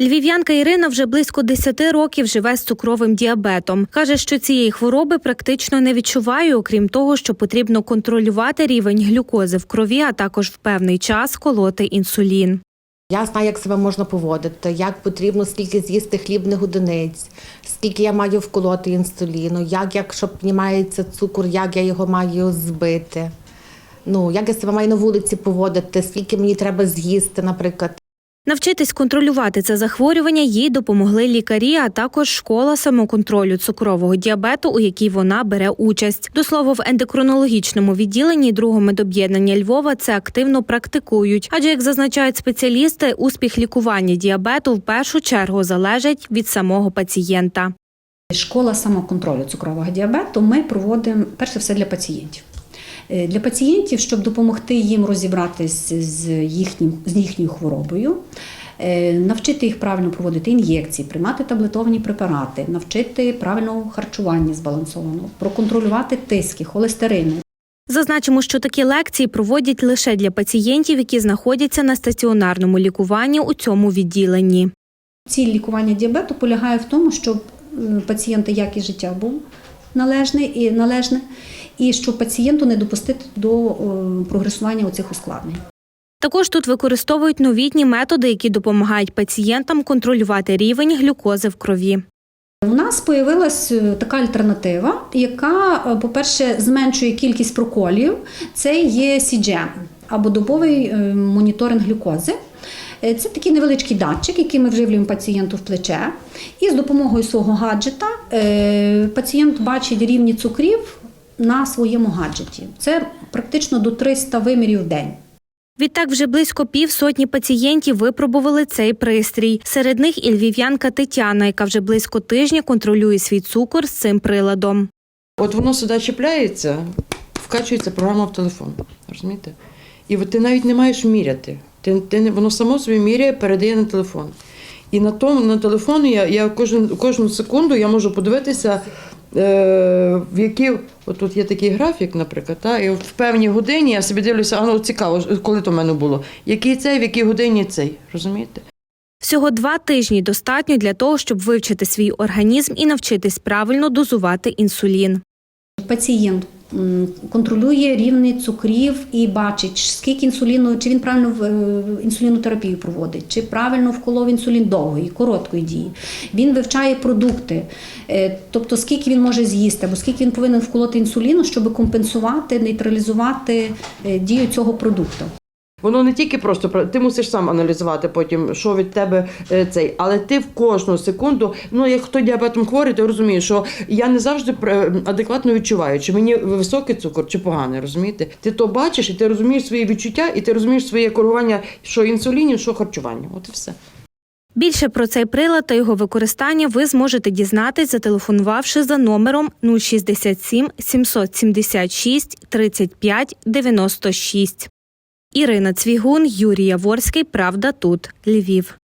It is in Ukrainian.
Львів'янка Ірина вже близько 10 років живе з цукровим діабетом. Каже, що цієї хвороби практично не відчуває, окрім того, що потрібно контролювати рівень глюкози в крові, а також в певний час колоти інсулін. Я знаю, як себе можна поводити, як потрібно скільки з'їсти хлібних одиниць, скільки я маю вколоти інсуліну, як якщо піднімається цукор, як я його маю збити. Ну, як я себе маю на вулиці поводити, скільки мені треба з'їсти, наприклад. Навчитись контролювати це захворювання їй допомогли лікарі, а також школа самоконтролю цукрового діабету, у якій вона бере участь. До слова, в ендокринологічному відділенні другого медоб'єднання Львова це активно практикують. Адже, як зазначають спеціалісти, успіх лікування діабету в першу чергу залежить від самого пацієнта. Школа самоконтролю цукрового діабету ми проводимо перш за все для пацієнтів. Е, Для пацієнтів, щоб допомогти їм розібратись з, їхнім, з їхньою хворобою, е, навчити їх правильно проводити ін'єкції, приймати таблетовані препарати, навчити правильного харчування збалансованого, проконтролювати тиски, холестерини. Зазначимо, що такі лекції проводять лише для пацієнтів, які знаходяться на стаціонарному лікуванні у цьому відділенні. Ціль лікування діабету полягає в тому, щоб пацієнта якість життя був належний і належне, і щоб пацієнту не допустити до е, прогресування оцих ускладнень. Також тут використовують новітні методи, які допомагають пацієнтам контролювати рівень глюкози в крові. У нас з'явилася така альтернатива, яка, е, по-перше, зменшує кількість проколів. Це є CGM або добовий е, моніторинг глюкози. Е, Це такий невеличкий датчик, який ми вживлюємо пацієнту в плече. І з допомогою свого гаджета е, пацієнт бачить рівні цукрів на своєму гаджеті. Це практично до 300 вимірів в день. Відтак вже близько півсотні пацієнтів випробували цей пристрій. Серед них і львів'янка Тетяна, яка вже близько тижня контролює свій цукор з цим приладом. От воно сюди чіпляється, вкачується програма в телефон. Розумієте? І от ти навіть не маєш міряти. Ти, ти, не- воно само собі міряє, передає на телефон. І на тому на телефоні я, я кожен, кожну секунду я можу подивитися, в які от тут є такий графік, наприклад, та, і в певній годині я собі дивлюся, а ну цікаво, коли то в мене було. Який цей, в якій годині цей. Розумієте? Всього два тижні достатньо для того, щоб вивчити свій організм і навчитись правильно дозувати інсулін. Пацієнт контролює рівні цукрів і бачить, скільки інсуліну, чи він правильно е, інсулінотерапію проводить, чи правильно вколов інсулін довгої, короткої дії. Він вивчає продукти, е, тобто скільки він може з'їсти, або скільки він повинен вколоти інсуліну, щоб компенсувати, нейтралізувати е, дію цього продукту. Воно не тільки просто про- ти мусиш сам аналізувати потім, що від тебе е, цей, але ти в кожну секунду, ну як хто діабетом хворий, ти розумієш, що я не завжди е, адекватно відчуваю, чи мені високий цукор, чи поганий, розумієте? Ти то бачиш, і ти розумієш свої відчуття, і ти розумієш своє коригування, що інсулінів, що харчування. От і все. Більше про цей прилад та його використання ви зможете дізнатись, зателефонувавши за номером 067 776 35 96. Ірина Цвігун, Юрій Яворський. Правда тут. Львів.